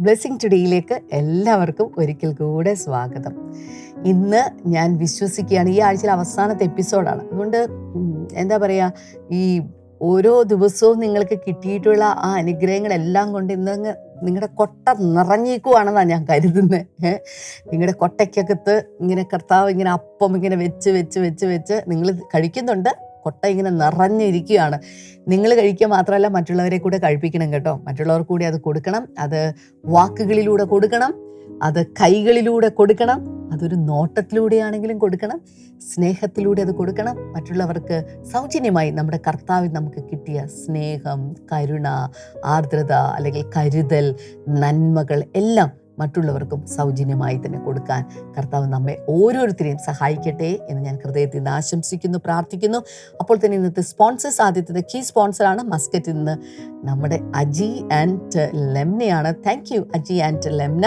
Blessing ടുഡേയിലേക്ക് എല്ലാവർക്കും ഒരിക്കൽ കൂടെ സ്വാഗതം. ഇന്ന് ഞാൻ വിശ്വസിക്കുകയാണ് ഈ ആഴ്ചയിലെ അവസാനത്തെ എപ്പിസോഡാണ്. അതുകൊണ്ട് എന്താ പറയുക ഈ ഓരോ ദിവസവും നിങ്ങൾക്ക് കിട്ടിയിട്ടുള്ള ആ അനുഗ്രഹങ്ങളെല്ലാം കൊണ്ട് ഇന്ന് നിങ്ങളുടെ കൊട്ട നിറഞ്ഞേക്കുവാണെന്നാണ് ഞാൻ കരുതുന്നത് നിങ്ങളുടെ കൊട്ടയ്ക്കകത്ത് ഇങ്ങനെ കർത്താവ് ഇങ്ങനെ അപ്പം ഇങ്ങനെ വെച്ച് വെച്ച് വെച്ച് വെച്ച് നിങ്ങൾ കഴിക്കുന്നുണ്ട്. കൊട്ട ഇങ്ങനെ നിറഞ്ഞിരിക്കുകയാണ്. നിങ്ങൾ കഴിക്കുക മാത്രമല്ല മറ്റുള്ളവരെ കൂടെ കഴിപ്പിക്കണം കേട്ടോ. മറ്റുള്ളവർ കൂടി അത് കൊടുക്കണം. അത് വാക്കുകളിലൂടെ കൊടുക്കണം. അത് കൈകളിലൂടെ കൊടുക്കണം. അതൊരു നോട്ടത്തിലൂടെയാണെങ്കിലും കൊടുക്കണം. സ്നേഹത്തിലൂടെ അത് കൊടുക്കണം. മറ്റുള്ളവർക്ക് സൗജന്യമായി നമ്മുടെ കർത്താവിൽ നമുക്ക് കിട്ടിയ സ്നേഹം കരുണ ആർദ്രത അല്ലെങ്കിൽ കരുതൽ നന്മകൾ എല്ലാം മറ്റുള്ളവർക്കും സൗജന്യമായി തന്നെ കൊടുക്കാൻ കർത്താവ് നമ്മെ ഓരോരുത്തരെയും സഹായിക്കട്ടെ എന്ന് ഞാൻ ഹൃദയത്തിൽ നിന്ന് ആശംസിക്കുന്നു പ്രാർത്ഥിക്കുന്നു. അപ്പോൾ തന്നെ ഇന്നത്തെ സ്പോൺസേഴ്സ് ആദ്യത്തെ കീ സ്പോൺസറാണ് മസ്കറ്റിൽ നിന്ന് നമ്മുടെ Aji and ലെംനയാണ്. Thank you Aji and Lemna.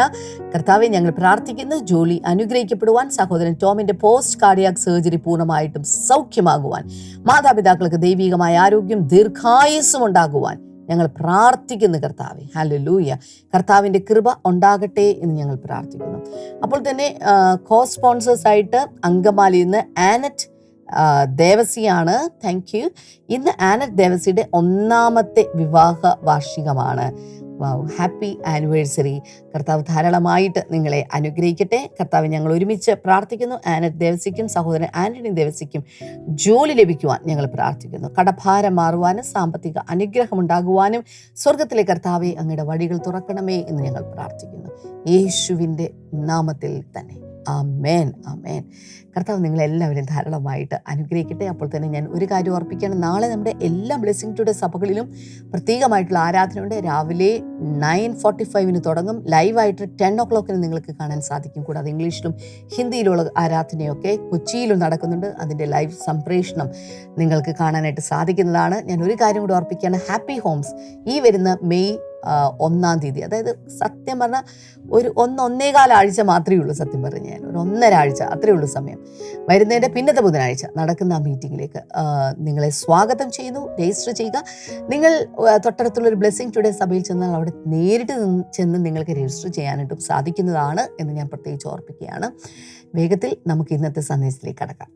കർത്താവെ ഞങ്ങൾ പ്രാർത്ഥിക്കുന്നു ജോലി അനുഗ്രഹിക്കപ്പെടുവാൻ സഹോദരൻ ടോമിന്റെ പോസ്റ്റ് കാർഡിയാക് സർജറി പൂർണമായിട്ടും സൗഖ്യമാകുവാൻ മാതാപിതാക്കൾക്ക് ദൈവികമായ ആരോഗ്യം ദീർഘായുസ്സും ഉണ്ടാകുവാൻ ഞങ്ങൾ പ്രാർത്ഥിക്കുന്നു കർത്താവെ. ലൂയ്യ കർത്താവിന്റെ കൃപ ഉണ്ടാകട്ടെ എന്ന് ഞങ്ങൾ പ്രാർത്ഥിക്കുന്നു. അപ്പോൾ തന്നെ കോ സ്പോൺസേഴ്സായിട്ട് അങ്കമാലിയിൽ നിന്ന് ആനറ്റ് ദേവസിയാണ്. താങ്ക് യു ഇന്ന് ആനറ്റ് ദേവസിയുടെ ഒന്നാമത്തെ വിവാഹ വാർഷികമാണ്. ഹാപ്പി ആനിവേഴ്സറി കർത്താവ് ധാരാളമായിട്ട് നിങ്ങളെ അനുഗ്രഹിക്കട്ടെ. കർത്താവ് ഞങ്ങൾ ഒരുമിച്ച് പ്രാർത്ഥിക്കുന്നു. ആനറ്റ് ദേവസിക്കും സഹോദരൻ ആന്റണി ദേവസിക്കും ജോലി ലഭിക്കുവാൻ ഞങ്ങൾ പ്രാർത്ഥിക്കുന്നു. കടഭാരം മാറുവാനും സാമ്പത്തിക അനുഗ്രഹം ഉണ്ടാകുവാനും സ്വർഗത്തിലെ കർത്താവെ അങ്ങയുടെ വഴികൾ തുറക്കണമേ എന്ന് ഞങ്ങൾ പ്രാർത്ഥിക്കുന്നു. യേശുവിന്റെ നാമത്തിൽ തന്നെ. ആമേൻ അമേൻ കർത്താവ് നിങ്ങളെല്ലാവരും ധാരാളമായിട്ട് അനുഗ്രഹിക്കട്ടെ. അപ്പോൾ തന്നെ ഞാൻ ഒരു കാര്യം ഓർപ്പിക്കുകയാണ്. നാളെ നമ്മുടെ എല്ലാ ബ്ലെസ്സിങ് ടുഡേ സഭകളിലും പ്രത്യേകമായിട്ടുള്ള ആരാധനയുണ്ട്. രാവിലെ നയൻ ഫോർട്ടി ഫൈവിന് തുടങ്ങും. ലൈവായിട്ട് ടെൻ ഒ ക്ലോക്കിന് നിങ്ങൾക്ക് കാണാൻ സാധിക്കും. കൂടാതെ ഇംഗ്ലീഷിലും ഹിന്ദിയിലുള്ള ആരാധനയൊക്കെ കൊച്ചിയിലും നടക്കുന്നുണ്ട്. അതിന്റെ ലൈവ് സംപ്രേഷണം നിങ്ങൾക്ക് കാണാനായിട്ട് സാധിക്കുന്നതാണ്. ഞാൻ ഒരു കാര്യം കൂടി ഓർപ്പിക്കുകയാണ്. Happy homes. ഈ വരുന്ന മെയ് ഒന്നാം തീയതി. അതായത് സത്യം പറഞ്ഞാൽ ഒരു ഒന്ന് ഒന്നേകാല ആഴ്ച മാത്രമേ ഉള്ളൂ സത്യം പറഞ്ഞു ഞാൻ. ഒരു ഒന്നര ആഴ്ച അത്രയേ ഉള്ളൂ സമയം. വരുന്നതിന്റെ പിന്നത്തെ ബുധനാഴ്ച നടക്കുന്ന ആ മീറ്റിങ്ങിലേക്ക് നിങ്ങളെ സ്വാഗതം ചെയ്യുന്നു രജിസ്റ്റർ ചെയ്യുക. നിങ്ങൾ തൊട്ടടുത്തുള്ള ഒരു ബ്ലെസ്സിങ് ടുഡേ സഭയിൽ ചെന്നാൽ അവിടെ നേരിട്ട് ചെന്ന് നിങ്ങൾക്ക് രജിസ്റ്റർ ചെയ്യാനായിട്ടും സാധിക്കുന്നതാണ് എന്ന് ഞാൻ പ്രത്യേകിച്ച് ഓർപ്പിക്കുകയാണ്. വേഗത്തിൽ നമുക്ക് ഇന്നത്തെ സന്ദേശത്തിലേക്ക് കടക്കാം.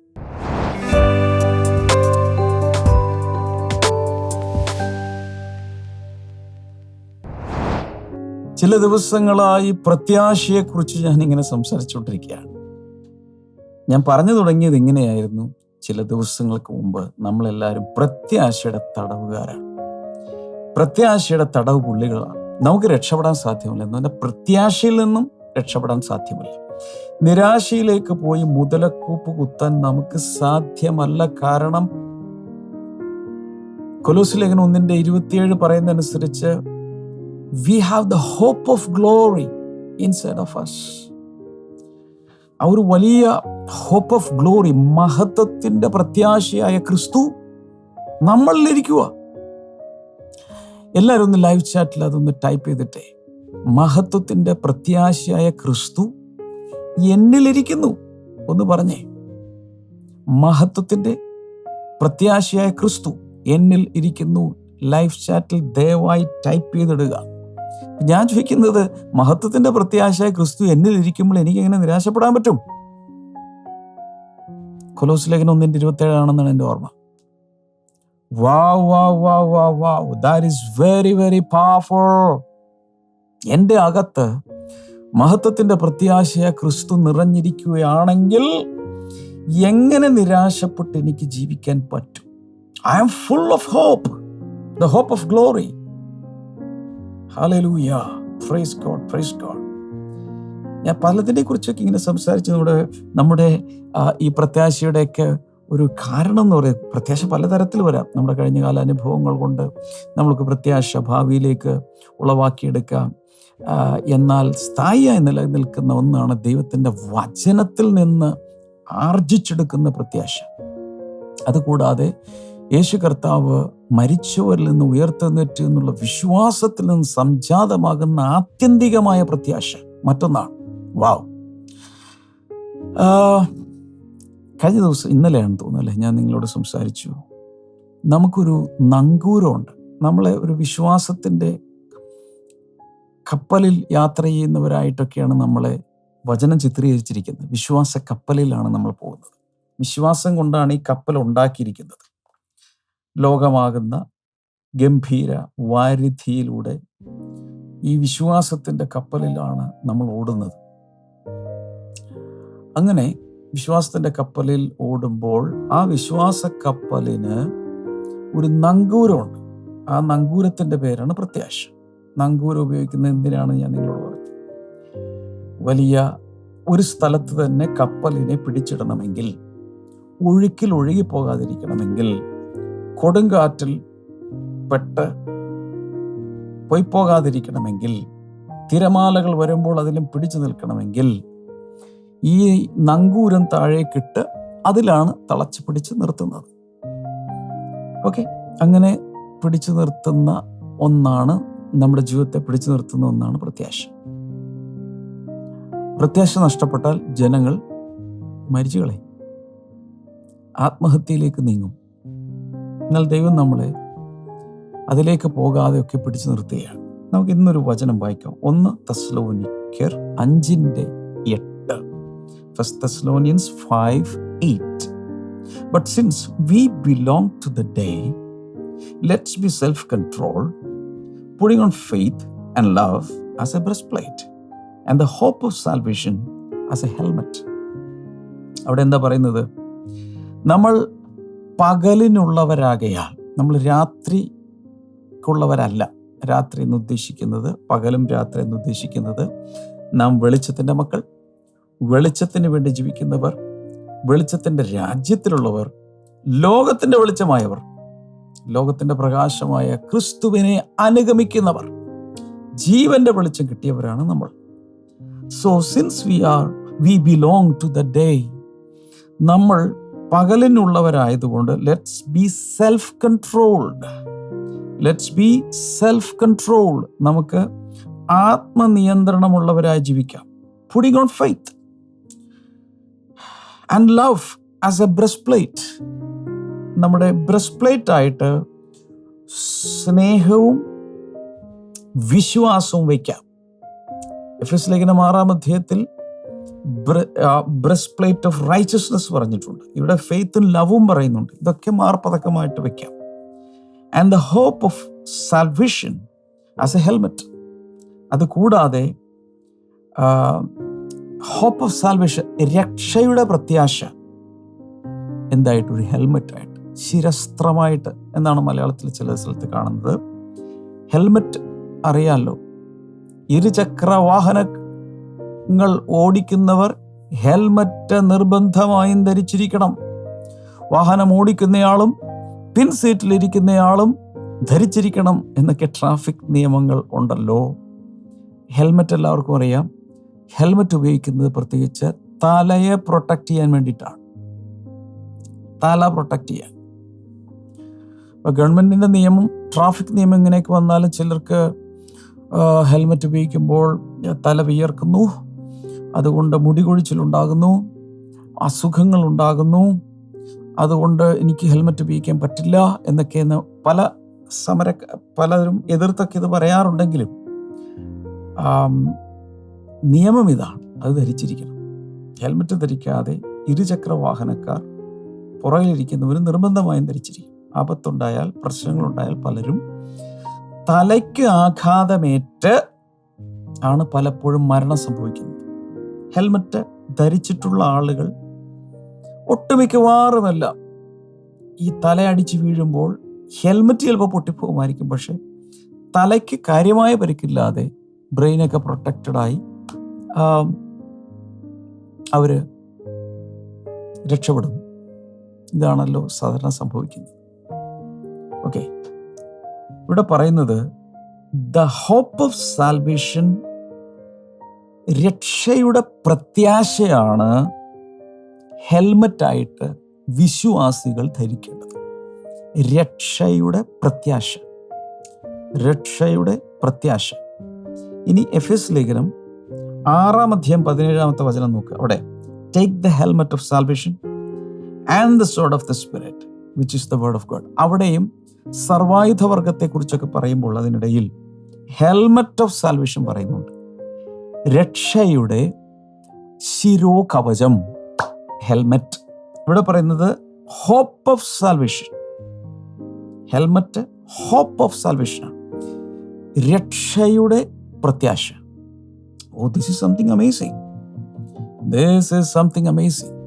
ചില ദിവസങ്ങളായി പ്രത്യാശയെക്കുറിച്ച് ഞാൻ ഇങ്ങനെ സംസാരിച്ചുകൊണ്ടിരിക്കുകയാണ്. ഞാൻ പറഞ്ഞു തുടങ്ങിയത് ഇങ്ങനെയായിരുന്നു. ചില ദിവസങ്ങൾക്ക് മുമ്പ് നമ്മളെല്ലാവരും പ്രത്യാശയുടെ തടവുകാരാണ്. പ്രത്യാശയുടെ തടവ് പുള്ളികളാണ്. നമുക്ക് രക്ഷപ്പെടാൻ സാധ്യമല്ല. എന്നാൽ പ്രത്യാശയിൽ നിന്നും രക്ഷപ്പെടാൻ സാധ്യമല്ല. നിരാശയിലേക്ക് പോയി മുതലക്കൂപ്പ് കുത്താൻ നമുക്ക് സാധ്യമല്ല. കാരണം കൊലോസ് ലേഖനം ഒന്നിന്റെ ഇരുപത്തിയേഴ് പറയുന്നതനുസരിച്ച് we have the hope of glory inside of us. ആ ഒരു വലിയ ഹോപ്പ് ഓഫ് ഗ്ലോറി മഹത്വത്തിന്റെ പ്രത്യാശയായ ക്രിസ്തു നമ്മളിലിരിക്കുക എല്ലാവരും ഒന്ന് ലൈവ് ചാറ്റിൽ അതൊന്ന് ടൈപ്പ് ചെയ്തിട്ടെ. മഹത്വത്തിന്റെ പ്രത്യാശയായ ക്രിസ്തു എന്നിലിരിക്കുന്നു. ഒന്ന് പറഞ്ഞേ. മഹത്വത്തിന്റെ പ്രത്യാശയായ ക്രിസ്തു എന്നിൽ ഇരിക്കുന്നു. ലൈവ് ചാറ്റിൽ ദയവായി ടൈപ്പ് ചെയ്തിടുക. ഞാൻ ചോദിക്കുന്നത് മഹത്വത്തിന്റെ പ്രത്യാശ ക്രിസ്തു എന്നിൽ ഇരിക്കുമ്പോൾ എനിക്ക് എങ്ങനെ നിരാശപ്പെടാൻ പറ്റും? കൊലോസ് ഒന്നിന്റെ ഇരുപത്തി ഏഴാണെന്നാണ് എന്റെ ഓർമ്മ. Wow wow wow wow wow. That is very very powerful എന്റെ അകത്ത് മഹത്വത്തിന്റെ പ്രത്യാശയ ക്രിസ്തു നിറഞ്ഞിരിക്കുകയാണെങ്കിൽ എങ്ങനെ നിരാശപ്പെട്ട് എനിക്ക് ജീവിക്കാൻ പറ്റും? I am full of hope the hope of glory ഞാൻ പലതിനെ കുറിച്ചൊക്കെ ഇങ്ങനെ സംസാരിച്ച് നമ്മുടെ നമ്മുടെ ഈ പ്രത്യാശയുടെയൊക്കെ ഒരു കാരണം എന്ന് പറയുന്നത് പ്രത്യാശ പലതരത്തിൽ വരാം. നമ്മുടെ കഴിഞ്ഞ കാല അനുഭവങ്ങൾ കൊണ്ട് നമ്മൾക്ക് പ്രത്യാശ ഭാവിയിലേക്ക് ഉളവാക്കിയെടുക്കാം. എന്നാൽ സ്ഥായിയായി നിലനിൽക്കുന്ന ഒന്നാണ് ദൈവത്തിന്റെ വചനത്തിൽ നിന്ന് ആർജിച്ചെടുക്കുന്ന പ്രത്യാശ. അതുകൂടാതെ യേശു കർത്താവ് മരിച്ചവരിൽ നിന്ന് ഉയർത്തെഴുന്നേറ്റ് എന്നുള്ള വിശ്വാസത്തിൽ നിന്ന് സംജാതമാകുന്ന ആത്യന്തികമായ പ്രത്യാശ മറ്റൊന്നാണ്. വാവ്. കഴിഞ്ഞ ദിവസം ഇന്നലെയാണ് തോന്നുന്നു അല്ലേ? ഞാൻ നിങ്ങളോട് സംസാരിച്ചു. നമുക്കൊരു നങ്കൂരമുണ്ട്. നമ്മളെ ഒരു വിശ്വാസത്തിന്റെ കപ്പലിൽ യാത്ര ചെയ്യുന്നവരായിട്ടൊക്കെയാണ് നമ്മളെ വചനം ചിത്രീകരിച്ചിരിക്കുന്നത്. വിശ്വാസ കപ്പലിലാണ് നമ്മൾ പോകുന്നത്. വിശ്വാസം കൊണ്ടാണ് ഈ കപ്പൽ ഉണ്ടാക്കിയിരിക്കുന്നത്. ലോകമാകുന്ന ഗംഭീര വാരിധിയിലൂടെ ഈ വിശ്വാസത്തിന്റെ കപ്പലിലാണ് നമ്മൾ ഓടുന്നത്. അങ്ങനെ വിശ്വാസത്തിന്റെ കപ്പലിൽ ഓടുമ്പോൾ ആ വിശ്വാസ കപ്പലിന് ഒരു നങ്കൂരമുണ്ട്. ആ നങ്കൂരത്തിന്റെ പേരാണ് പ്രത്യാശ. നങ്കൂരം ഉപയോഗിക്കുന്നത് എന്തിനാണ് ഞാൻ നിങ്ങളോട് പറഞ്ഞത് വലിയ ഒരു സ്ഥലത്ത് തന്നെ കപ്പലിനെ പിടിച്ചിടണമെങ്കിൽ ഒഴുക്കിൽ ഒഴുകി പോകാതിരിക്കണമെങ്കിൽ കൊടുങ്കാറ്റിൽ പെട്ട് പോയി പോകാതിരിക്കണമെങ്കിൽ തിരമാലകൾ വരുമ്പോൾ അതിലും പിടിച്ചു നിൽക്കണമെങ്കിൽ ഈ നങ്കൂരം താഴേക്കിട്ട് അതിലാണ് തളച്ച് പിടിച്ച് നിർത്തുന്നത്. ഓക്കെ? അങ്ങനെ പിടിച്ചു നിർത്തുന്ന ഒന്നാണ് നമ്മുടെ ജീവിതത്തെ പിടിച്ചു നിർത്തുന്ന ഒന്നാണ് പ്രത്യാശ. പ്രത്യാശ നഷ്ടപ്പെട്ടാൽ ജനങ്ങൾ മരിച്ചു കളയും. ആത്മഹത്യയിലേക്ക് നീങ്ങും. എന്നാൽ ദൈവം നമ്മളെ അതിലേക്ക് പോകാതെ ഒക്കെ പിടിച്ചു നിർത്തുകയാണ്. നമുക്ക് ഇന്നൊരു വചനം വായിക്കാം. ഒന്ന് തസ്ലോനിക്കർ അഞ്ചിന്റെ എട്ട്. Thessalonians five eight but since we belong to the day let's be self control putting on faith and love as a breastplate and the hope of salvation as a helmet. അവിടെ എന്താ പറയുന്നത്? നമ്മൾ പകലിനുള്ളവരാകയാൽ. നമ്മൾ രാത്രിക്കുള്ളവരല്ല. രാത്രി എന്ന് ഉദ്ദേശിക്കുന്നത് പകലും രാത്രി എന്ന് ഉദ്ദേശിക്കുന്നത് നാം വെളിച്ചത്തിന്റെ മക്കൾ വെളിച്ചത്തിന് വേണ്ടി ജീവിക്കുന്നവർ വെളിച്ചത്തിന്റെ രാജ്യത്തിലുള്ളവർ ലോകത്തിന്റെ വെളിച്ചമായവർ ലോകത്തിന്റെ പ്രകാശമായ ക്രിസ്തുവിനെ അനുഗമിക്കുന്നവർ ജീവന്റെ വെളിച്ചം കിട്ടിയവരാണ് നമ്മൾ. So since we are we belong to the day നമ്മൾ പകലിനുള്ളവരായതുകൊണ്ട് let's be self controlled let's be self controlled നമുക്ക് ആത്മനിയന്ത്രണമുള്ളവരായി ജീവിക്കാം. Putting on faith and love as a breastplate plate നമ്മുടെ ബ്രസ്പ്ലേറ്റ് പ്ലേറ്റ് ആയിട്ട് സ്നേഹവും വിശ്വാസവും വയ്ക്കാം. എഫ് എസ് ലേഖനം ആറാം അധ്യായത്തിൽ ബ്രസ്റ്റ് പ്ലേറ്റ് ഓഫ് റൈച്ചസ്നെസ് പറഞ്ഞിട്ടുണ്ട്. ഇവിടെ ഫെയ്ത്തും ലവും പറയുന്നുണ്ട്. ഇതൊക്കെ മാർപ്പതക്കമായിട്ട് വെക്കാം. And the hope of salvation as a helmet അത് കൂടാതെ ഹോപ്പ് ഓഫ് സാൽവേഷൻ രക്ഷയുടെ പ്രത്യാശ എന്തായിട്ടൊരു ഹെൽമെറ്റായിട്ട് ശിരസ്ത്രമായിട്ട് എന്നാണ് മലയാളത്തിൽ ചില സ്ഥലത്ത് കാണുന്നത്. ഹെൽമെറ്റ് അറിയാമല്ലോ ഇരുചക്ര വാഹനങ്ങൾ ഓടിക്കുന്നവർ ഹെൽമറ്റ് നിർബന്ധമായും ധരിച്ചിരിക്കണം. വാഹനം ഓടിക്കുന്നയാളും പിൻ സീറ്റിലിരിക്കുന്നയാളും ധരിച്ചിരിക്കണം എന്നൊക്കെ ട്രാഫിക് നിയമങ്ങൾ ഉണ്ടല്ലോ. ഹെൽമറ്റ് എല്ലാവർക്കും അറിയാം. ഹെൽമറ്റ് ഉപയോഗിക്കുന്നത് പ്രത്യേകിച്ച് തലയെ പ്രൊട്ടക്റ്റ് ചെയ്യാൻ വേണ്ടിയിട്ടാണ്. തല പ്രൊട്ടക്റ്റ് ചെയ്യാൻ. ഇപ്പോൾ ഗവൺമെന്റിന്റെ നിയമം ട്രാഫിക് നിയമം ഇങ്ങനെയൊക്കെ വന്നാലും ചിലർക്ക് ഹെൽമറ്റ് ഉപയോഗിക്കുമ്പോൾ തല വിയർക്കുന്നു. അതുകൊണ്ട് മുടി കൊഴിച്ചിലുണ്ടാകുന്നു അസുഖങ്ങൾ ഉണ്ടാകുന്നു അതുകൊണ്ട് എനിക്ക് ഹെൽമറ്റ് ഉപയോഗിക്കാൻ പറ്റില്ല എന്നൊക്കെ പല സമര പലരും എതിർത്തൊക്കെ ഇത് പറയാറുണ്ടെങ്കിലും നിയമം ഇതാണ്. അത് ധരിച്ചിരിക്കണം. ഹെൽമറ്റ് ധരിക്കാതെ ഇരുചക്ര വാഹനക്കാർ പുറകിലിരിക്കുന്നവർ നിർബന്ധമായും ധരിച്ചിരിക്കും. ആപത്തുണ്ടായാൽ പ്രശ്നങ്ങളുണ്ടായാൽ പലരും തലയ്ക്ക് ആഘാതമേറ്റ് ആണ് പലപ്പോഴും മരണം സംഭവിക്കുന്നത്. ഹെൽമറ്റ് ധരിച്ചിട്ടുള്ള ആളുകൾ ഒട്ടുമിക്കവാറുമല്ല ഈ തലയടിച്ച് വീഴുമ്പോൾ ഹെൽമറ്റ് ചിലപ്പോൾ പൊട്ടിപ്പോകുമായിരിക്കും പക്ഷെ തലയ്ക്ക് കാര്യമായ പരിക്കില്ലാതെ ബ്രെയിനൊക്കെ പ്രൊട്ടക്റ്റഡായി അവർ രക്ഷപ്പെടും ഇതാണല്ലോ സാധാരണ സംഭവിക്കുന്നത്. ഓക്കെ. ഇവിടെ പറയുന്നത് ദ ഹോപ്പ് ഓഫ് സാൽവേഷൻ രക്ഷയുടെ പ്രത്യാശയാണ് ഹെൽമറ്റായിട്ട് വിശ്വാസികൾ ധരിക്കേണ്ടത്. രക്ഷയുടെ പ്രത്യാശ. രക്ഷയുടെ പ്രത്യാശ. ഇനി എഫ് എസ് ലേഖനം ആറാം അധ്യായം പതിനേഴാമത്തെ വചനം നോക്കുക അവിടെ take the helmet of salvation and the sword of the spirit which is the word of God അവിടെയും സർവായുധ വർഗത്തെക്കുറിച്ചൊക്കെ പറയുമ്പോൾ അതിനിടയിൽ ഹെൽമറ്റ് ഓഫ് സാൽവേഷൻ പറയുന്നുണ്ട്. രക്ഷയുടെ ശിരോകവചം ഹെൽമറ്റ്. ഇവിടെ പറയുന്നത് hope of salvation helmet hope of salvation രക്ഷയുടെ പ്രത്യാശ. ഓ this is something amazing this is something amazing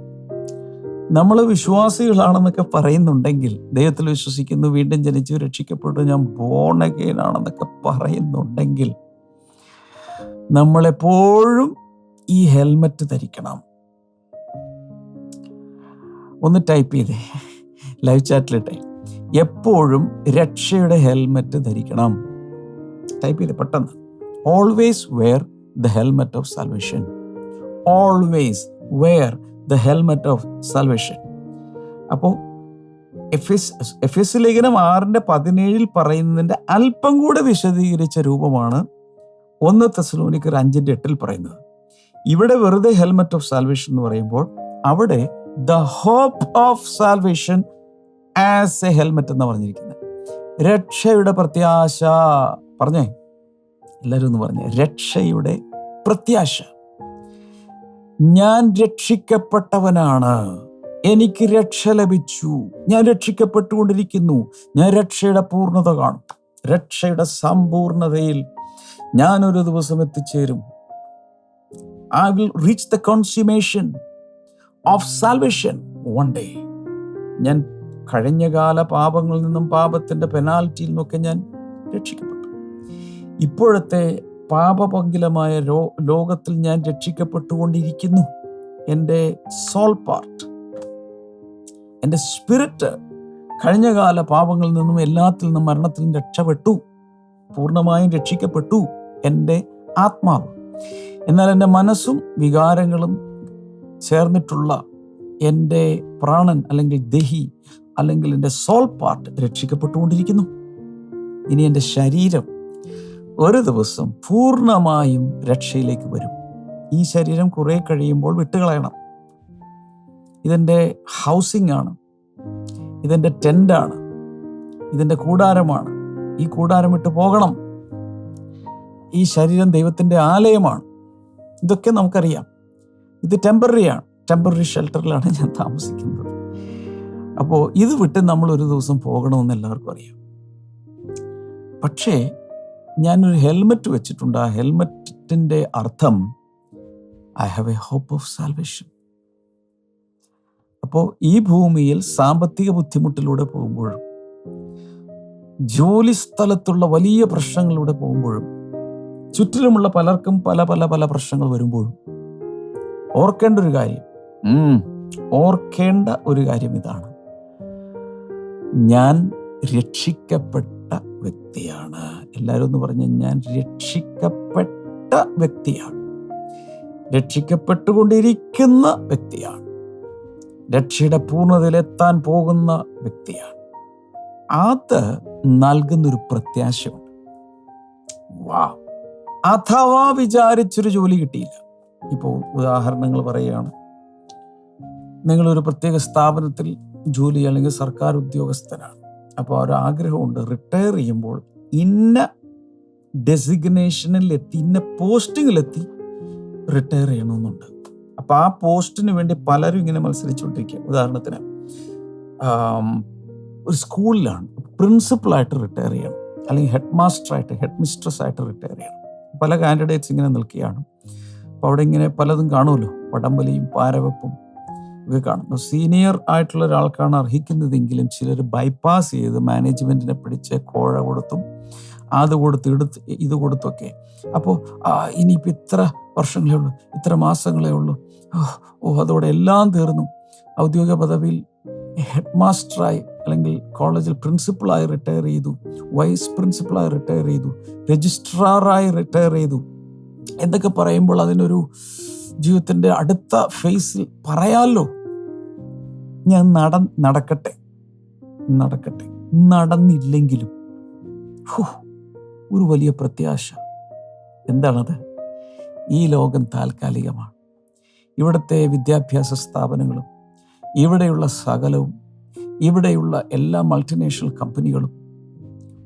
നമ്മൾ വിശ്വാസികളാണെന്നൊക്കെ പറയുന്നുണ്ടെങ്കിൽ ദൈവത്തിൽ വിശ്വസിക്കുന്നു വീണ്ടും ജനിച്ചു രക്ഷിക്കപ്പെട്ടു ഞാൻ ബോൺ ആണെന്നൊക്കെ പറയുന്നുണ്ടെങ്കിൽ നമ്മളെപ്പോഴും ഈ ഹെൽമറ്റ് ധരിക്കണം. ഒന്ന് ടൈപ്പ് ചെയ്തേ. ലൈവ് ചാറ്റിലിട്ടെ എപ്പോഴും രക്ഷയുടെ ഹെൽമറ്റ് ധരിക്കണം. ടൈപ്പ് ചെയ്ത് പെട്ടെന്ന്. Always wear the helmet of salvation always wear the helmet of salvation അപ്പോൾ എഫ് എസ് എഫ് എസ് ലേഖനം ആറിന്റെ പതിനേഴിൽ പറയുന്നതിന്റെ അല്പം കൂടെ വിശദീകരിച്ച രൂപമാണ് ഒന്ന് തെസലോനിക്കർ അഞ്ചിന്റെ എട്ടിൽ പറയുന്നത് ഇവിടെ വെറുതെ ഹെൽമറ്റ് ഓഫ് സാൽവേഷൻ എന്ന് പറയുമ്പോൾ അവിടെ the hope of salvation as a helmet എന്ന് പറഞ്ഞിരിക്കുന്നത്. രക്ഷയുടെ പ്രത്യാശ. പറഞ്ഞേ? എല്ലാവരും ഒന്ന് പറഞ്ഞേ. രക്ഷയുടെ പ്രത്യാശ. ഞാൻ രക്ഷിക്കപ്പെട്ടവനാണ്. എനിക്ക് രക്ഷ ലഭിച്ചു. ഞാൻ രക്ഷിക്കപ്പെട്ടുകൊണ്ടിരിക്കുന്നു. ഞാൻ രക്ഷയുടെ പൂർണത കാണും. രക്ഷയുടെ സമ്പൂർണതയിൽ ഞാൻ ഒരു ദിവസം എത്തിച്ചേരും. I will reach the consummation of salvation one day ഞാൻ കഴിഞ്ഞകാല പാപങ്ങളിൽ നിന്നും പാപത്തിന്റെ പെനാൽറ്റിയിൽ നിന്നൊക്കെ ഞാൻ രക്ഷിക്കപ്പെട്ടു. ഇപ്പോഴത്തെ പാപപങ്കിലമായ രോ ലോകത്തിൽ ഞാൻ രക്ഷിക്കപ്പെട്ടുകൊണ്ടിരിക്കുന്നു. എന്റെ സോൾ പാർട്ട് എന്റെ സ്പിരിറ്റ് കഴിഞ്ഞകാല പാപങ്ങളിൽ നിന്നും എല്ലാത്തിൽ നിന്നും മരണത്തിൽ നിന്നും രക്ഷപ്പെട്ടു. പൂർണമായും രക്ഷിക്കപ്പെട്ടു. എന്റെ ആത്മാവ്. എന്നാൽ എന്റെ മനസ്സും വികാരങ്ങളും ചേർന്നിട്ടുള്ള എന്റെ പ്രാണൻ അല്ലെങ്കിൽ ദഹി അല്ലെങ്കിൽ എന്റെ സോൾ പാർട്ട് രക്ഷിക്കപ്പെട്ടുകൊണ്ടിരിക്കുന്നു. ഇനി എന്റെ ശരീരം ഒരു ദിവസം പൂർണമായും രക്ഷയിലേക്ക് വരും. ഈ ശരീരം കുറെ കഴിയുമ്പോൾ വിട്ടുകളയണം. ഇതെന്റെ ഹൗസിംഗ് ആണ്. ഇതെന്റെ ടെന്റാണ് ഇതിന്റെ കൂടാരമാണ്. ഈ കൂടാരം വിട്ടു പോകണം. ഈ ശരീരം ദൈവത്തിന്റെ ആലയമാണ്. ഇതൊക്കെ നമുക്കറിയാം. ഇത് ടെമ്പററിയാണ് ടെമ്പററി ഷെൽട്ടറിലാണ് ഞാൻ താമസിക്കുന്നത്. അപ്പോൾ ഇത് വിട്ട് നമ്മൾ ഒരു ദിവസം പോകണമെന്ന് എല്ലാവർക്കും അറിയാം. പക്ഷേ ഞാനൊരു ഹെൽമറ്റ് വെച്ചിട്ടുണ്ട്. ആ ഹെൽമറ്റിന്റെ അർത്ഥം I have a hope of salvation അപ്പോൾ ഈ ഭൂമിയിൽ സാമ്പത്തിക ബുദ്ധിമുട്ടിലൂടെ പോകുമ്പോഴും ജോലി സ്ഥലത്തുള്ള വലിയ പ്രശ്നങ്ങളിലൂടെ പോകുമ്പോഴും ചുറ്റിലുമുള്ള പലർക്കും പല പല പല പ്രശ്നങ്ങൾ വരുമ്പോഴും ഓർക്കേണ്ട ഒരു കാര്യം. ഓർക്കേണ്ട ഒരു കാര്യം ഇതാണ്. ഞാൻ രക്ഷിക്കപ്പെട്ട വ്യക്തിയാണ്. എല്ലാവരും ഒന്ന് പറഞ്ഞ ഞാൻ രക്ഷിക്കപ്പെട്ട വ്യക്തിയാണ്. രക്ഷിക്കപ്പെട്ടുകൊണ്ടിരിക്കുന്ന വ്യക്തിയാണ്. രക്ഷയുടെ പൂർണതയിലെത്താൻ പോകുന്ന വ്യക്തിയാണ്. അത് നൽകുന്നൊരു പ്രത്യാശയുണ്ട്. വാ. അഥവാ വിചാരിച്ചൊരു ജോലി കിട്ടിയില്ല. ഇപ്പോൾ ഉദാഹരണങ്ങൾ പറയുകയാണ്. നിങ്ങളൊരു പ്രത്യേക സ്ഥാപനത്തിൽ ജോലി അല്ലെങ്കിൽ സർക്കാർ ഉദ്യോഗസ്ഥനാണ്. അപ്പോൾ ഒരു ആഗ്രഹമുണ്ട്. റിട്ടയർ ചെയ്യുമ്പോൾ ഇന്ന ഡെസിഗ്നേഷനിലെത്തി ഇന്ന പോസ്റ്റിങ്ങിലെത്തി റിട്ടയർ ചെയ്യണമെന്നുണ്ട്. അപ്പോൾ ആ പോസ്റ്റിന് വേണ്ടി പലരും ഇങ്ങനെ മത്സരിച്ചുകൊണ്ടിരിക്കുക. ഉദാഹരണത്തിന് ഒരു സ്കൂളിലാണ് പ്രിൻസിപ്പളായിട്ട് റിട്ടയർ ചെയ്യണം. അല്ലെങ്കിൽ ഹെഡ് മാസ്റ്ററായിട്ട് ഹെഡ് മിസ്ട്രസ് ആയിട്ട് റിട്ടയർ ചെയ്യണം. പല കാൻഡിഡേറ്റ്സ് ഇങ്ങനെ നിൽക്കുകയാണ്. അപ്പോൾ അവിടെ ഇങ്ങനെ പലതും കാണുമല്ലോ. വടംവലിയും പാരവെപ്പും ഒക്കെ കാണും. സീനിയർ ആയിട്ടുള്ള ഒരാൾക്കാണ് അർഹിക്കുന്നതെങ്കിലും ചിലർ ബൈപ്പാസ് ചെയ്ത് മാനേജ്മെന്റിനെ പിടിച്ച് കോഴ കൊടുത്തും അത് കൊടുത്ത് എടുത്ത് ഇത് കൊടുത്തൊക്കെ. അപ്പോൾ ഇനിയിപ്പോൾ ഇത്ര വർഷങ്ങളേ ഉള്ളൂ ഇത്ര മാസങ്ങളേ ഉള്ളൂ. ഓ, അതോടെ എല്ലാം തീർന്നു. ഔദ്യോഗിക പദവിയിൽ ഹെഡ് മാസ്റ്ററായി അല്ലെങ്കിൽ കോളേജിൽ പ്രിൻസിപ്പളായി റിട്ടയർ ചെയ്തു വൈസ് പ്രിൻസിപ്പളായി റിട്ടയർ ചെയ്തു രജിസ്ട്രാറായി റിട്ടയർ ചെയ്തു എന്തൊക്കെ പറയുമ്പോൾ അതിനൊരു ജീവിതത്തിന്റെ അടുത്ത ഫേസിൽ പറയാമല്ലോ ഞാൻ നട നടക്കട്ടെ നടക്കട്ടെ നടന്നില്ലെങ്കിലും. ഒരു വലിയ പ്രത്യാശ. എന്താണത്? ഈ ലോകം താൽക്കാലികമാണ്. ഇവിടുത്തെ വിദ്യാഭ്യാസ സ്ഥാപനങ്ങളും ഇവിടെയുള്ള സകലവും ഇവിടെയുള്ള എല്ലാ മൾട്ടിനാഷണൽ കമ്പനികളും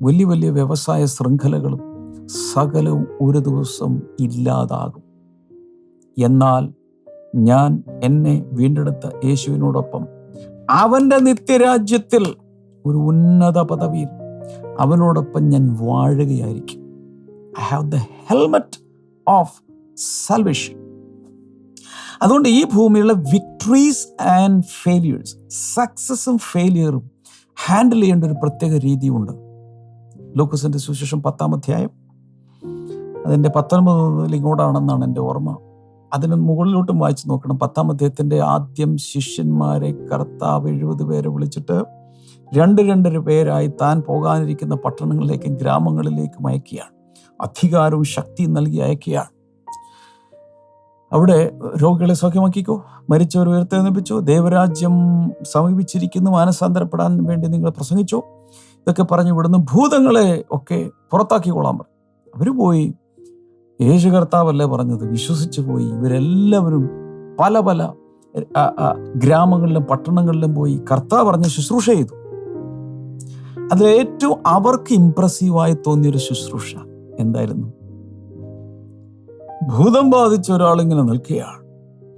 വലിയ വലിയ വ്യവസായ ശൃംഖലകളും സകലവും ഒരു ദിവസം ഇല്ലാതാകും. എന്നാൽ ഞാൻ എന്നെ വീണ്ടെടുത്ത യേശുവിനോടൊപ്പം അവന്റെ നിത്യരാജ്യത്തിൽ ഒരു ഉന്നത പദവിയിൽ അവനോടൊപ്പം ഞാൻ വാഴുകയായിരിക്കും. I have the helmet of salvation അതുകൊണ്ട് ഈ ഭൂമിയിലുള്ള വിക്ട്രീസ് ആൻഡ് ഫെയിലിയേഴ്സ് സക്സസും ഫെയിലിയറും ഹാൻഡിൽ ചെയ്യേണ്ട ഒരു പ്രത്യേക രീതിയുണ്ട്. ലൂക്കസിന്റെ സുശേഷം പത്താം അധ്യായം അതിന്റെ പത്തൊൻപത് മുതലിങ്ങോട്ടാണെന്നാണ് എന്റെ ഓർമ്മ. അതിന് മുകളിലോട്ടും വായിച്ചു നോക്കണം. പത്താം അധ്യായത്തിന്റെ ആദ്യം ശിഷ്യന്മാരെ കർത്താവ് എഴുപത് പേരെ വിളിച്ചിട്ട് രണ്ട് രണ്ടര പേരായി താൻ പോകാനിരിക്കുന്ന പട്ടണങ്ങളിലേക്കും ഗ്രാമങ്ങളിലേക്കും അയക്കുകയാണ്. അധികാരവും ശക്തിയും നൽകി അയക്കുകയാണ്. അവിടെ രോഗികളെ സൗഖ്യമാക്കിക്കോ? മരിച്ചവർ ഉയർത്തെഴുന്നേപ്പിച്ചു ദേവരാജ്യം സമീപിച്ചിരിക്കുന്നു മാനസാന്തരപ്പെടാൻ വേണ്ടി നിങ്ങൾ പ്രസംഗിച്ചോ? ഇതൊക്കെ പറഞ്ഞു വിടുന്നു ഭൂതങ്ങളെ ഒക്കെ പുറത്താക്കിക്കൊള്ളാൻ പറഞ്ഞു അവർ പോയി. യേശു കർത്താവല്ലേ പറഞ്ഞത്? വിശ്വസിച്ച് പോയി. ഇവരെല്ലാവരും പല പല ഗ്രാമങ്ങളിലും പട്ടണങ്ങളിലും പോയി കർത്താവ് പറഞ്ഞ ശുശ്രൂഷ ചെയ്തു. അതിലേറ്റവും അവർക്ക് ഇമ്പ്രസീവായി തോന്നിയൊരു ശുശ്രൂഷ എന്തായിരുന്നു? ഭൂതം ബാധിച്ച ഒരാളിങ്ങനെ നിൽക്കുകയാണ്.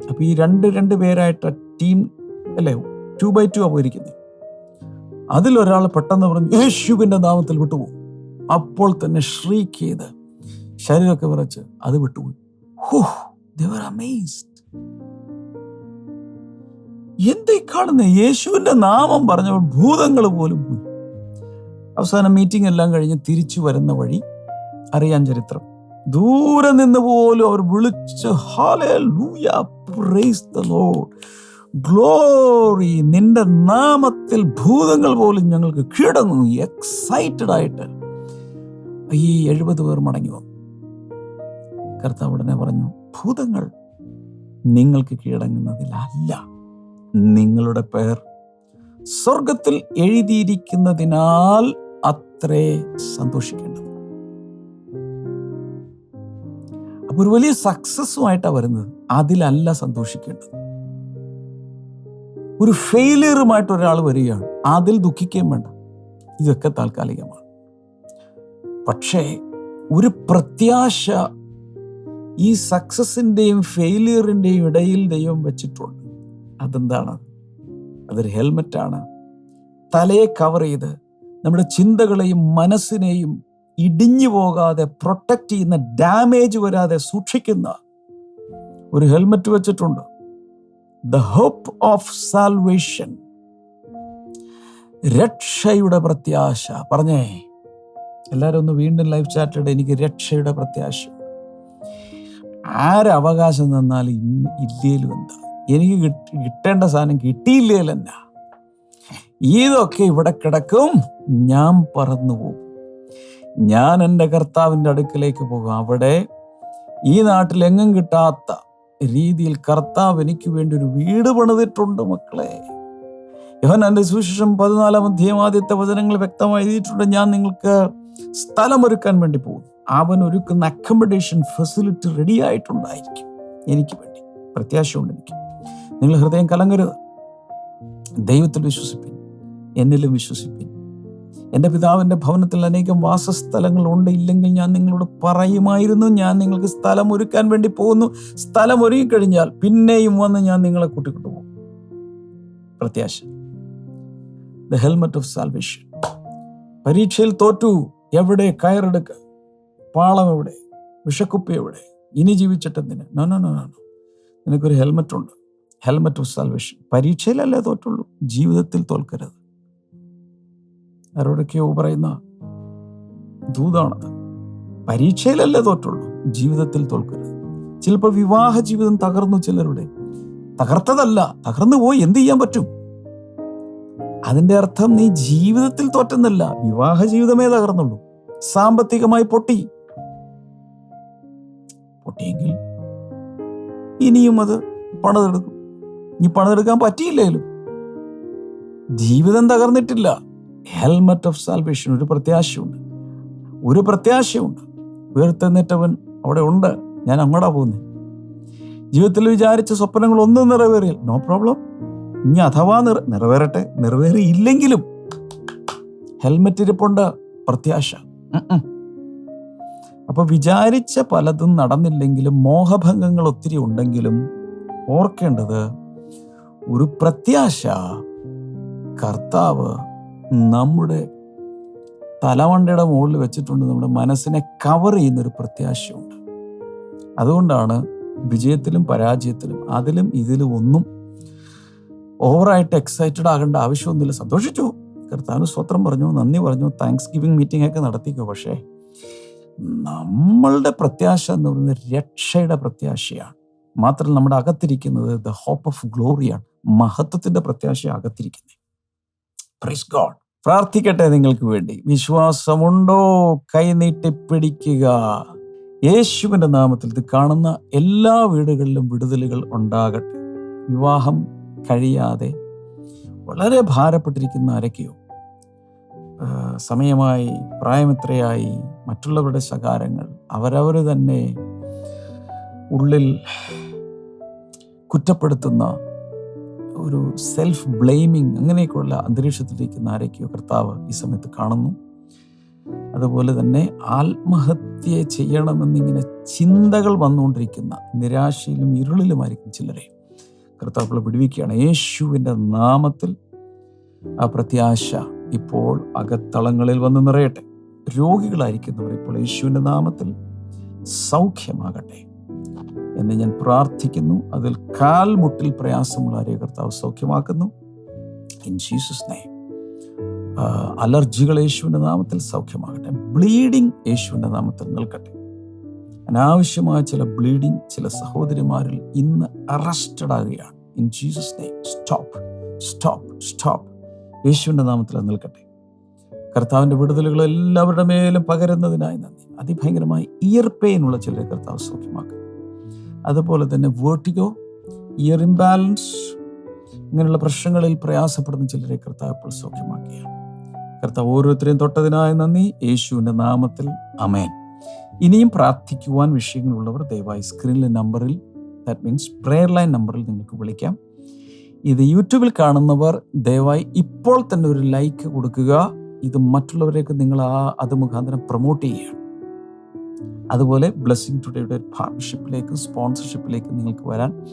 അപ്പൊ ഈ രണ്ട് രണ്ട് പേരായിട്ട് ടീം അല്ലേ ടു ബൈ ടു പോയിരിക്കുന്നത് അതിലൊരാൾ പെട്ടെന്ന് പറഞ്ഞു യേശുവിന്റെ നാമത്തിൽ വിട്ടുപോകും. അപ്പോൾ തന്നെ ഷ്രീക്ക് ചെയ്ത് ശരീരമൊക്കെ വിറച്ച് അത് വിട്ടുപോയി. എന്താ കാണുന്ന? യേശുവിന്റെ നാമം പറഞ്ഞപ്പോൾ ഭൂതങ്ങൾ പോലും പോയി. അവസാനം മീറ്റിംഗ് എല്ലാം കഴിഞ്ഞ് തിരിച്ചു വരുന്ന വഴി അറിയാൻ ചരിത്രം. ദൂരെ നിന്ന് പോലും അവർ വിളിച്ച് "Hallelujah, praise the Lord. Glory നിന്റെ നാമത്തിൽ ഭൂതങ്ങൾ പോലും ഞങ്ങൾക്ക് കീഴടങ്ങുന്നു. എക്സൈറ്റഡ് ആയിട്ട്. ഈ എഴുപത് പേർ മടങ്ങി വന്നു. കർത്താവ് ഉടനെ പറഞ്ഞു ഭൂതങ്ങൾ നിങ്ങൾക്ക് കീഴടങ്ങുന്നതിലല്ല. നിങ്ങളുടെ പേർ സ്വർഗത്തിൽ എഴുതിയിരിക്കുന്നതിനാൽ അത്രേ സന്തോഷിക്കേണ്ടത്. ഒരു വലിയ സക്സസ്സുമായിട്ടാണ് വരുന്നത്. അതിലല്ല സന്തോഷിക്കേണ്ടത്. ഒരു ഫെയിലിയറുമായിട്ട് ഒരാൾ വരികയാണ്. അതിൽ ദുഃഖിക്കുകയും വേണ്ട. ഇതൊക്കെ താൽക്കാലികമാണ്. പക്ഷേ ഒരു പ്രത്യാശ ഈ സക്സസിന്റെയും ഫെയിലിയറിന്റെയും ഇടയിൽ ദൈവം വെച്ചിട്ടുണ്ട്. അതെന്താണ്? അതൊരു ഹെൽമറ്റാണ് തലയെ കവർ ചെയ്ത് നമ്മുടെ ചിന്തകളെയും മനസ്സിനെയും ഇടിഞ്ഞു പോകാതെ പ്രൊട്ടക്റ്റ് ചെയ്യുന്ന ഡാമേജ് വരാതെ സൂക്ഷിക്കുന്ന ഒരു ഹെൽമറ്റ് വെച്ചിട്ടുണ്ട്. ദ ഹോപ്പ് ഓഫ് സാൽവേഷൻ രക്ഷയുടെ പ്രത്യാശ. പറഞ്ഞേ എല്ലാവരും ഒന്ന് വീണ്ടും ലൈവ് ചാറ്റഡ് എനിക്ക് രക്ഷയുടെ പ്രത്യാശ. ആരവകാശം തന്നാൽ ഇല്ലേലും എന്താ? എനിക്ക് കിട്ടി കിട്ടേണ്ട സാധനം കിട്ടിയില്ലേലെന്നാ? ഇതൊക്കെ ഇവിടെ കിടക്കും. ഞാൻ പറന്നു പോകും ഞാൻ എന്റെ കർത്താവിന്റെ അടുക്കിലേക്ക് പോകും. അവിടെ ഈ നാട്ടിൽ എങ്ങും കിട്ടാത്ത രീതിയിൽ കർത്താവ് എനിക്ക് വേണ്ടി ഒരു വീട് പണിതിട്ടുണ്ട് മക്കളെ. യോഹനാന്റെ സുവിശേഷം പതിനാലാം അധ്യയം ആദ്യത്തെ വചനങ്ങൾ വ്യക്തമായി എഴുതിയിട്ടുണ്ട്. ഞാൻ നിങ്ങൾക്ക് സ്ഥലം ഒരുക്കാൻ വേണ്ടി പോകും. അവൻ ഒരുക്കുന്ന അക്കോമഡേഷൻ ഫെസിലിറ്റി റെഡി ആയിട്ടുണ്ടായിരിക്കും. എനിക്ക് വേണ്ടി. പ്രത്യാശയുണ്ട് എനിക്ക്. നിങ്ങൾ ഹൃദയം കലങ്ങരുത്. ദൈവത്തിൽ വിശ്വസിപ്പിൻ. എന്നിലും വിശ്വസിപ്പിൻ. എന്റെ പിതാവിന്റെ ഭവനത്തിൽ അനേകം വാസസ്ഥലങ്ങൾ ഉണ്ട് ഇല്ലെങ്കിൽ ഞാൻ നിങ്ങളോട് പറയുമായിരുന്നു ഞാൻ നിങ്ങൾക്ക് സ്ഥലം ഒരുക്കാൻ വേണ്ടി പോകുന്നു. സ്ഥലം ഒരുങ്ങിക്കഴിഞ്ഞാൽ പിന്നെയും വന്ന് ഞാൻ നിങ്ങളെ കൂട്ടിക്കൊണ്ടു പോകും. പ്രത്യാശ. ദ ഹെൽമറ്റ് ഓഫ് സാൽവേഷൻ പരീക്ഷയിൽ തോറ്റു. എവിടെ? കയറെടുക്ക. പാളം എവിടെ? വിഷക്കുപ്പി എവിടെ? ഇനി ജീവിച്ചിട്ടെന്തിന്? No no no no. നിനക്കൊരു ഹെൽമറ്റ് ഉണ്ട്. ഹെൽമറ്റ് ഓഫ് സാൽവേഷൻ പരീക്ഷയിലല്ലേ തോറ്റുള്ളൂ. ജീവിതത്തിൽ തോൽക്കരുത്. ആരോടൊക്കെയോ പറയുന്ന ദൂതാണത്. പരീക്ഷയിലല്ലേ തോറ്റുള്ളൂ ജീവിതത്തിൽ തോൽക്കരുത്. ചിലപ്പോൾ വിവാഹ ജീവിതം തകർന്നു ചിലരുടെ. തകർത്തതല്ല തകർന്നു പോയി എന്ത് ചെയ്യാൻ പറ്റും? അതിന്റെ അർത്ഥം നീ ജീവിതത്തിൽ തോറ്റെന്നല്ല വിവാഹ ജീവിതമേ തകർന്നുള്ളൂ. സാമ്പത്തികമായി പൊട്ടി. പൊട്ടിയെങ്കിൽ ഇനിയും അത് പണിതെടുക്കും. ഇനി പണിതെടുക്കാൻ പറ്റിയില്ലേലും. ജീവിതം തകർന്നിട്ടില്ല. ഹെൽമറ്റ് ഓഫ് സാൽവേഷൻ ഒരു പ്രത്യാശയുണ്ട്. ഒരു പ്രത്യാശയുണ്ട്. ഉയർത്തെന്നിട്ടവൻ അവിടെ ഉണ്ട്. ഞാൻ അങ്ങോട്ടാ പോകുന്നത് ജീവിതത്തിൽ വിചാരിച്ച സ്വപ്നങ്ങൾ ഒന്നും നോ പ്രോബ്ലം ഇനി അഥവാ നിറ നിറവേറട്ടെ. നിറവേറിയില്ലെങ്കിലും ഹെൽമറ്റ് ഇരിപ്പുണ്ട്. പ്രത്യാശ. അപ്പോൾ വിചാരിച്ച പലതും നടന്നില്ലെങ്കിലും മോഹഭംഗങ്ങൾ ഒത്തിരി ഉണ്ടെങ്കിലും ഓർക്കേണ്ടത് ഒരു പ്രത്യാശ കർത്താവ് നമ്മുടെ തലവണ്ടയുടെ മുകളിൽ വെച്ചിട്ടുണ്ട് നമ്മുടെ മനസ്സിനെ കവർ ചെയ്യുന്നൊരു പ്രത്യാശയുണ്ട്. അതുകൊണ്ടാണ് വിജയത്തിലും പരാജയത്തിലും അതിലും ഇതിലും ഒന്നും ഓവറായിട്ട് എക്സൈറ്റഡ് ആകേണ്ട ആവശ്യമൊന്നുമില്ല. സന്തോഷിച്ചു. കർത്താവിന് സ്വത്രം പറഞ്ഞു നന്ദി പറഞ്ഞു താങ്ക്സ് ഗിവിംഗ് മീറ്റിംഗ് ഒക്കെ നടത്തിക്കോ. പക്ഷേ നമ്മളുടെ പ്രത്യാശ എന്ന് പറയുന്നത് രക്ഷയുടെ പ്രത്യാശയാണ്. മാത്രമല്ല നമ്മുടെ അകത്തിരിക്കുന്നത് ദ ഹോപ്പ് ഓഫ് ഗ്ലോറിയാണ് മഹത്വത്തിന്റെ പ്രത്യാശ അകത്തിരിക്കുന്നത്. പ്രൈസ് ഗോഡ് പ്രാർത്ഥിക്കട്ടെ നിങ്ങൾക്ക് വേണ്ടി. വിശ്വാസമുണ്ടോ? കൈനീട്ടി പിടിക്കുക. യേശുവിന്റെ നാമത്തിൽ ഇത് കാണുന്ന എല്ലാ വീടുകളിലും വിടുതലുകൾ ഉണ്ടാകട്ടെ. വിവാഹം കഴിയാതെ വളരെ ഭാരപ്പെട്ടിരിക്കുന്ന ആരൊക്കെയോ? സമയമായി പ്രായമിത്രയായി മറ്റുള്ളവരുടെ ശകാരങ്ങൾ അവരവർ തന്നെ ഉള്ളിൽ കുറ്റപ്പെടുത്തുന്ന ഒരു സെൽഫ് ബ്ലെയിമിങ് അങ്ങനെയൊക്കെയുള്ള അന്തരീക്ഷത്തിലിരിക്കുന്ന ആരൊക്കെയോ കർത്താവ് ഈ സമയത്ത് കാണുന്നു. അതുപോലെ തന്നെ ആത്മഹത്യ ചെയ്യണമെന്നിങ്ങനെ ചിന്തകൾ വന്നുകൊണ്ടിരിക്കുന്ന നിരാശയിലും ഇരുളിലുമായിരിക്കും ചിലരെ. കർത്താക്കളെ വിടുവിക്കുകയാണ്. യേശുവിന്റെ നാമത്തിൽ ആ പ്രത്യാശ ഇപ്പോൾ അകത്തളങ്ങളിൽ വന്ന് നിറയട്ടെ. രോഗികളായിരിക്കുന്നവർ ഇപ്പോൾ യേശുവിന്റെ നാമത്തിൽ സൗഖ്യമാകട്ടെ. എന്ന് ഞാൻ പ്രാർത്ഥിക്കുന്നു. അതിൽ കാൽമുട്ടിൽ പ്രയാസമുള്ള ആരെയും കർത്താവ് സൗഖ്യമാക്കുന്നു. ഇൻ ജീസസ് നെയ്മ് അലർജികൾ യേശുവിന്റെ നാമത്തിൽ സൗഖ്യമാകട്ടെ. ബ്ലീഡിങ് യേശുവിന്റെ നാമത്തിൽ നിൽക്കട്ടെ. അനാവശ്യമായ ചില ബ്ലീഡിങ് ചില സഹോദരിമാരിൽ ഇന്ന് arrested ആകുകയാണ്. In Jesus name stop stop stop യേശുവിന്റെ നാമത്തിൽ നിൽക്കട്ടെ. കർത്താവിന്റെ വിടുതലുകൾ എല്ലാവരുടെ മേലും പകരുന്നതിനായി നന്ദി. അതിഭയങ്കരമായി ഇയർ പെയിൻ ഉള്ള ചിലരെ കർത്താവ് സൗഖ്യമാക്കുന്നു അതുപോലെ തന്നെ വേർട്ടിഗോ ഇയർ ഇംബാലൻസ് ഇങ്ങനെയുള്ള പ്രശ്നങ്ങളിൽ പ്രയാസപ്പെടുന്ന ചിലരെ കർത്താവ് ഇപ്പോൾ സൗഖ്യമാക്കുകയാണ്. കർത്താവ് ഓരോരുത്തരെയും തൊട്ടതിനായ നന്ദി. യേശുവിന്റെ നാമത്തിൽ അമേൻ ഇനിയും പ്രാർത്ഥിക്കുവാൻ വിഷയങ്ങളുള്ളവർ ദയവായി സ്ക്രീനിലെ നമ്പറിൽ ദാറ്റ് മീൻസ് പ്രെയർ ലൈൻ നമ്പറിൽ നിങ്ങൾക്ക് വിളിക്കാം. ഇത് യൂട്യൂബിൽ കാണുന്നവർ ദയവായി ഇപ്പോൾ തന്നെ ഒരു ലൈക്ക് കൊടുക്കുക. ഇത് മറ്റുള്ളവരേക്ക് നിങ്ങൾ ആ അത് മുഖാന്തരം പ്രൊമോട്ട് ചെയ്യുകയാണ് അതുപോലെ ബ്ലെസ്സിങ് ടുഡേയുടെ പാർട്ണർഷിപ്പിലേക്കും സ്പോൺസർഷിപ്പിലേക്കും നിങ്ങൾക്ക് വരാൻ.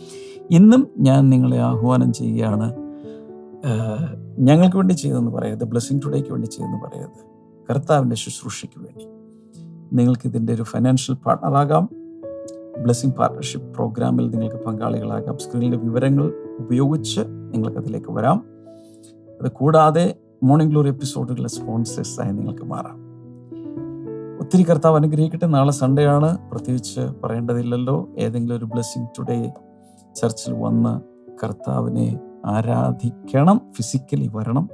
ഇന്നും ഞാൻ നിങ്ങളെ ആഹ്വാനം ചെയ്യുകയാണ്. ഞങ്ങൾക്ക് വേണ്ടി ചെയ്തെന്ന് പറയരുത് ബ്ലെസ്സിങ് ടുഡേക്ക് വേണ്ടി ചെയ്തെന്ന് പറയരുത്. കർത്താവിന്റെ ശുശ്രൂഷയ്ക്ക് വേണ്ടി. നിങ്ങൾക്ക് ഇതിന്റെ ഒരു ഫൈനാൻഷ്യൽ പാർട്ണറാകാം ബ്ലെസ്സിങ് പാർട്ണർഷിപ്പ് പ്രോഗ്രാമിൽ നിങ്ങൾക്ക് പങ്കാളികളാകാം. സ്ക്രീനിലെ വിവരങ്ങൾ ഉപയോഗിച്ച് നിങ്ങൾക്ക് അതിലേക്ക് വരാം. അത് കൂടാതെ മോർണിംഗ് ഗ്ലോറി എപ്പിസോഡുകളിലെ സ്പോൺസേഴ്സായി നിങ്ങൾക്ക് മാറാം. ഒത്തിരി കർത്താവ് അനുഗ്രഹിക്കട്ടെ. നാളെ സൺഡേ ആണ്. പ്രത്യേകിച്ച് പറയേണ്ടതില്ലല്ലോ. ഏതെങ്കിലും ഒരു ബ്ലെസ്സിങ് ടുഡേ ചർച്ചിൽ വന്ന് കർത്താവിനെ ആരാധിക്കണം. ഫിസിക്കലി വരണം.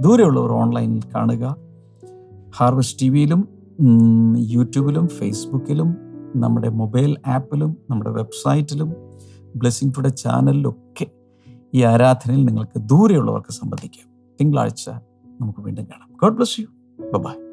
ദൂരെയുള്ളവർ ഓൺലൈനിൽ കാണുക. ഹാർവസ്റ്റ് ടി വിയിലും യൂട്യൂബിലും ഫേസ്ബുക്കിലും നമ്മുടെ മൊബൈൽ ആപ്പിലും നമ്മുടെ വെബ്സൈറ്റിലും ബ്ലെസ്സിങ് ടുഡേ ചാനലിലൊക്കെ ഈ ആരാധനയിൽ നിങ്ങൾക്ക് ദൂരെയുള്ളവർക്ക് സംബന്ധിക്കാം. തിങ്കളാഴ്ച നമുക്ക് വീണ്ടും കാണാം. God bless you by